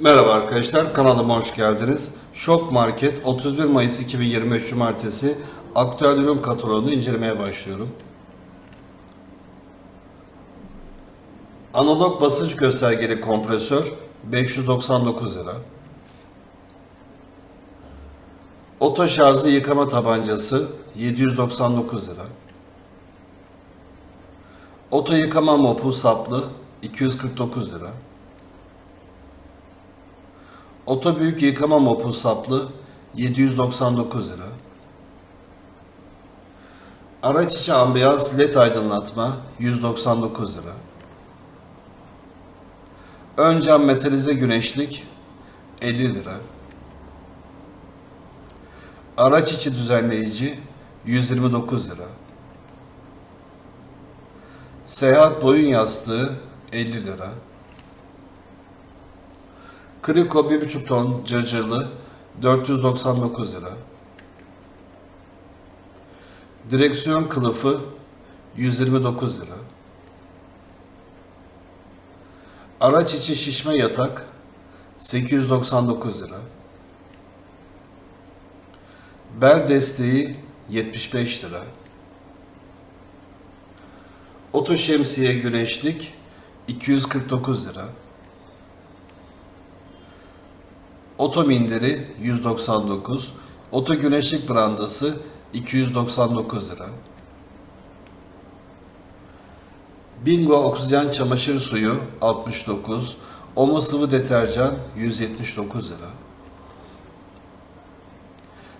Merhaba arkadaşlar, kanalıma hoş geldiniz. Şok Market 31 Mayıs 2025 Cumartesi aktüel ürün kataloğunu incelemeye başlıyorum. Analog basınç göstergeli kompresör 599 lira. Oto şarjlı yıkama tabancası 799 lira. Oto yıkama mopu saplı 249 lira. Oto büyük yıkama mopu saplı 799 lira. Araç içi ambiyans led aydınlatma 199 lira. Ön cam metalize güneşlik 50 lira. Araç içi düzenleyici 129 lira. Seyahat boyun yastığı 50 lira. Kriko 1,5 ton cırcırlı 499 lira. Direksiyon kılıfı 129 lira. Araç içi şişme yatak 899 lira. Bel desteği 75 lira. Oto şemsiye güneşlik 249 lira. Oto minderi 199, oto güneşlik brandası 299 lira. Bingo oksijen çamaşır suyu 69, Omo sıvı deterjan 179 lira.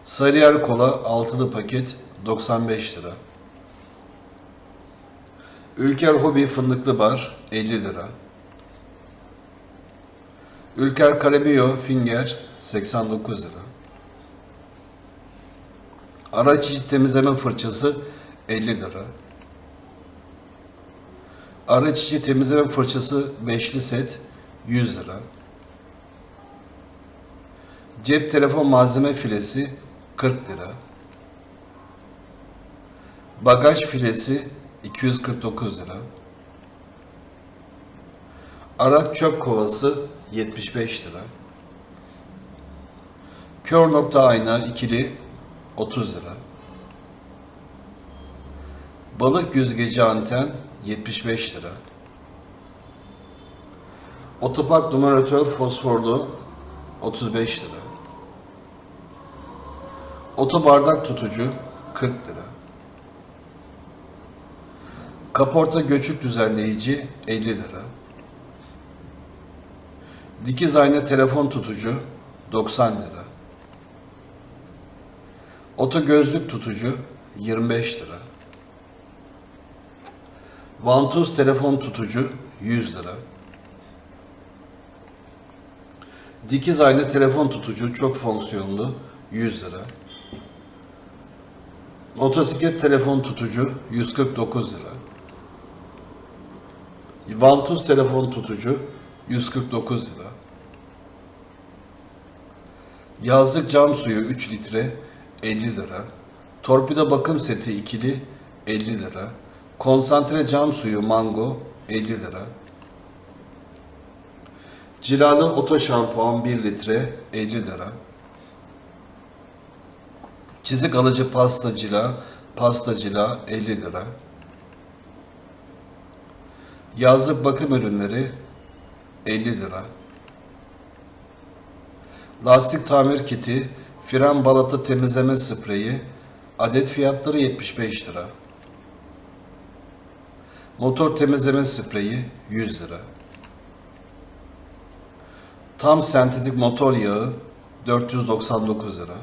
Sarıyer kola altılı paket 95 lira. Ülker Hobi fındıklı bar 50 lira. Ülker Karabio Finger 89 lira. Araç içi temizleme fırçası 50 lira. Araç içi temizleme fırçası beşli set 100 lira. Cep telefon malzeme filesi 40 lira. Bagaj filesi 249 lira. Araç çöp kovası 75 lira. Kör nokta ayna ikili 30 lira. Balık yüzgeci anten 75 lira. Otopark numaratör fosforlu 35 lira. Otobardak tutucu 40 lira. Kaporta göçük düzenleyici 50 lira. Dikiz ayna telefon tutucu 90 lira. Oto gözlük tutucu 25 lira. Vantuz telefon tutucu 100 lira. Dikiz ayna telefon tutucu çok fonksiyonlu 100 lira. Motosiklet telefon tutucu 149 lira. Vantuz telefon tutucu 149 lira. Yazlık cam suyu 3 litre 50 lira. Torpido bakım seti ikili 50 lira. Konsantre cam suyu mango 50 lira. Cilalı oto şampuan 1 litre 50 lira. Çizik alıcı pasta cila, pasta cila 50 lira. Yazlık bakım ürünleri 50 lira. Lastik tamir kiti, fren balatı temizleme spreyi, adet fiyatları 75 lira. Motor temizleme spreyi 100 lira. Tam sentetik motor yağı 499 lira.